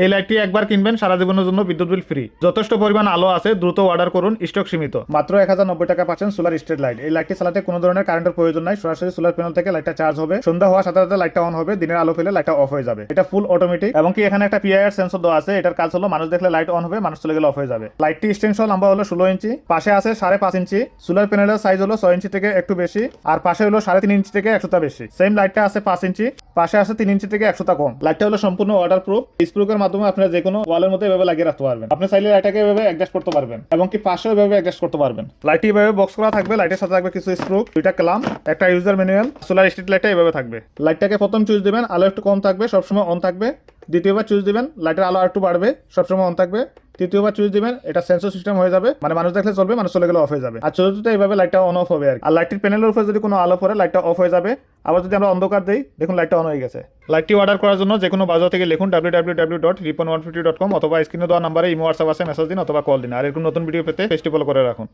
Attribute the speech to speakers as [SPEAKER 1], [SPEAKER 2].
[SPEAKER 1] এই লাইটটি একবার কিনবেন, সারা জীবনের জন্য বিদ্যুৎ বিল ফ্রি। যথেষ্ট পরিমাণ আলো আছে, দ্রুত অর্ডার করুন, স্টক সীমিত। মাত্র এক হাজার নব্বই টাকা পাচ্ছেন সোলার স্ট্রিট লাইট। এই লাইটটি চালাতে কোনো ধরনের কারেন্টের প্রয়োজন নাই, সরাসরি সোলার প্যানেল থেকে লাইটটা চার্জ হবে। সন্ধ্যা হওয়ার সাথে সাথে লাইটটা অন হবে, দিনের আলো পেলে লাইটটা অফ হয়ে যাবে। এটা ফুল অটোমেটিক এবং কি এখানে একটা পিআইআর সেন্সর দেওয়া আছে, এটার কাজ হলো মানুষ দেখলে লাইট অন হবে, মানুষ চলে গেলে অফ হয়ে যাবে। লাইটটি এক্সটেনশন লম্বা হলো ষোলো ইঞ্চি, পাশে আছে সাড়ে পাঁচ ইঞ্চি, সোলার প্যানেলের সাইজ হলো ছয় ইঞ্চি থেকে একটু বেশি, আর পাশে হলো সাড়ে তিন ইঞ্চি থেকে একশোটা বেশি। সেম লাইটটা আছে পাঁচ ইঞ্চি, পাশে আছে তিন ইঞ্চি থেকে একশোটা কম। লাইটটা হলো সম্পূর্ণ ওয়াটার প্রুফ স্প্রুকের মাধ্যমে আপনারা যে কোনো ওয়ালের মধ্যে এভাবে লাগিয়ে রাখতে পারবেন। আপনি চাইলে লাইটটাকে এভাবে অ্যাডজাস্ট করতে পারবেন এবং কি পাশেও এভাবে অ্যাডজাস্ট করতে পারবেন। লাইটটি এভাবে বক্স করা থাকবে লাইটের সাথে থাকবে কিছু স্প্রুক দুইটা ক্লাম একটা ইউজার ম্যানুয়াল সোলার স্ট্রিট লাইটটা এভাবে থাকবে। লাইটটাকে প্রথম চুজ দিবেন আলো একটু কম থাকবে সবসময় অন থাকবে। দ্বিতীয়বার চুজ দিবেন লাইটের আলো একটু বাড়বে সবসময় অন থাকবে। তৃতীয়বার চুজ দিবেন এটা সেন্সর সিস্টেম হয়ে যাবে মানে মানুষ দেখলে চলবে মানুষ চলে গেলে অফ হয়ে যাবে। আর চতুর্থ এইভাবে লাইটটা অন অফ হবে। আর লাইটের প্যানেলের উপরে যদি কোনো আলো পড়ে লাইটটা অফ হয়ে যাবে। আবার যদি আমরা অন্ধকার দিই, দেখুন লাইটটা অন হয়ে গেছে। লাইটটি অর্ডার করার জন্য যে কোনো বাজার থেকে লিখুন W W W dot Ripon one fifty dot com অথবা স্ক্রিনে দেওয়া নাম্বারে ইমো হোয়াটসঅ্যাপ আছে মেসেজ দিন অথবা কল দিন। আর এরকম নতুন ভিডিও পেতে ফেস্টিভ্যাল করে রাখুন।